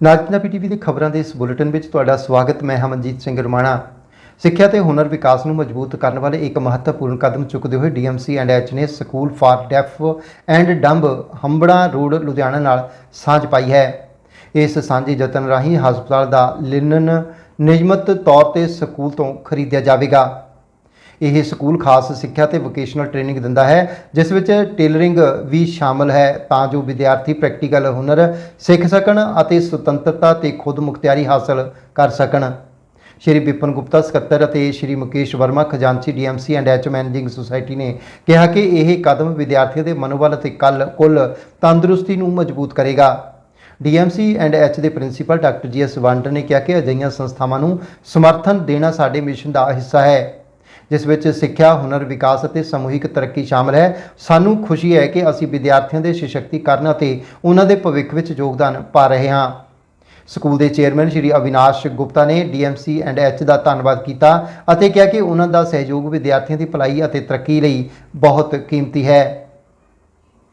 ਨਾਜ Punjabi TV ਦੇ ਖਬਰਾਂ ਦੇ ਇਸ ਬੁਲੇਟਿਨ ਵਿੱਚ ਤੁਹਾਡਾ ਸਵਾਗਤ, ਮੈਂ ਹਮਨਜੀਤ ਸਿੰਘ ਰਮਾਣਾ। ਸਿੱਖਿਆ ਤੇ ਹੁਨਰ ਵਿਕਾਸ ਨੂੰ ਮਜ਼ਬੂਤ ਕਰਨ ਵਾਲੇ ਇੱਕ ਮਹੱਤਵਪੂਰਨ ਕਦਮ ਚੁੱਕਦੇ ਹੋਏ ਡੀਐਮਸੀ ਐਂਡ ਐਚ ਨੇ school for deaf and dumb Hambran road, Ludhiana ਨਾਲ ਸਾਂਝ ਪਾਈ ਹੈ। ਇਸ ਸਾਂਝੇ ਯਤਨ ਰਾਹੀਂ ਹਸਪਤਾਲ ਦਾ ਲਿਨਨ ਨਿਯਮਤ ਤੌਰ ਤੇ ਸਕੂਲ ਤੋਂ ਖਰੀਦਿਆ ਜਾਵੇਗਾ। ਇਹ ਸਕੂਲ ਖਾਸ ਸਿੱਖਿਆ ਤੇ ਵੋਕੇਸ਼ਨਲ ਟ੍ਰੇਨਿੰਗ ਦਿੰਦਾ ਹੈ, ਜਿਸ ਵਿੱਚ ਟੇਲਰਿੰਗ ਵੀ ਸ਼ਾਮਲ ਹੈ ਤਾਂ ਜੋ ਵਿਦਿਆਰਥੀ ਪ੍ਰੈਕਟੀਕਲ ਹੁਨਰ ਸਿੱਖ ਸਕਣ ਅਤੇ ਸੁਤੰਤਰਤਾ ਤੇ ਖੁਦ ਮੁਖਤਿਆਰੀ ਹਾਸਲ ਕਰ ਸਕਣ। ਸ਼੍ਰੀ ਵਿਪਨ ਗੁਪਤਾ ਸਕੱਤਰ ਅਤੇ ਸ਼੍ਰੀ ਮੁਕੇਸ਼ ਵਰਮਾ ਖਜ਼ਾਨਚੀ DMC and H managing society ਨੇ ਕਿਹਾ ਕਿ ਇਹ ਕਦਮ ਵਿਦਿਆਰਥੀਆਂ ਦੇ ਮਨੋਬਲ ਅਤੇ ਕੱਲ ਕੁੱਲ ਤੰਦਰੁਸਤੀ ਨੂੰ ਮਜ਼ਬੂਤ ਕਰੇਗਾ। ਡੀਐਮਸੀ ਐਂਡ ਐਚ ਦੇ ਪ੍ਰਿੰਸੀਪਲ ਡਾਕਟਰ ਜੀਐਸ ਵਾਂਡਰ ਨੇ ਕਿਹਾ ਕਿ ਅਜਿਹੀਆਂ ਸੰਸਥਾਵਾਂ ਨੂੰ ਸਮਰਥਨ ਦੇਣਾ ਸਾਡੇ ਮਿਸ਼ਨ ਦਾ ਹਿੱਸਾ ਹੈ। ਜਿਸ ਵਿੱਚ ਸਿੱਖਿਆ, ਹੁਨਰ, ਵਿਕਾਸ ਅਤੇ ਸਮੂਹਿਕ ਤਰੱਕੀ ਸ਼ਾਮਲ ਹੈ। ਸਾਨੂੰ ਖੁਸ਼ੀ ਹੈ ਕਿ ਅਸੀਂ ਵਿਦਿਆਰਥੀਆਂ ਦੇ ਸਸ਼ਕਤੀਕਰਨ ਅਤੇ ਉਹਨਾਂ ਦੇ ਭਵਿੱਖ ਵਿੱਚ ਯੋਗਦਾਨ ਪਾ ਰਹੇ ਹਾਂ। ਸਕੂਲ ਦੇ ਚੇਅਰਮੈਨ ਸ਼੍ਰੀ ਅਵਿਨਾਸ਼ ਗੁਪਤਾ ਨੇ ਡੀਐਮਸੀ ਐਂਡ ਐਚ ਦਾ ਧੰਨਵਾਦ ਕੀਤਾ ਅਤੇ ਕਿਹਾ ਕਿ ਉਹਨਾਂ ਦਾ ਸਹਿਯੋਗ ਵਿਦਿਆਰਥੀਆਂ ਦੀ ਭਲਾਈ ਅਤੇ ਤਰੱਕੀ ਲਈ ਬਹੁਤ ਕੀਮਤੀ ਹੈ।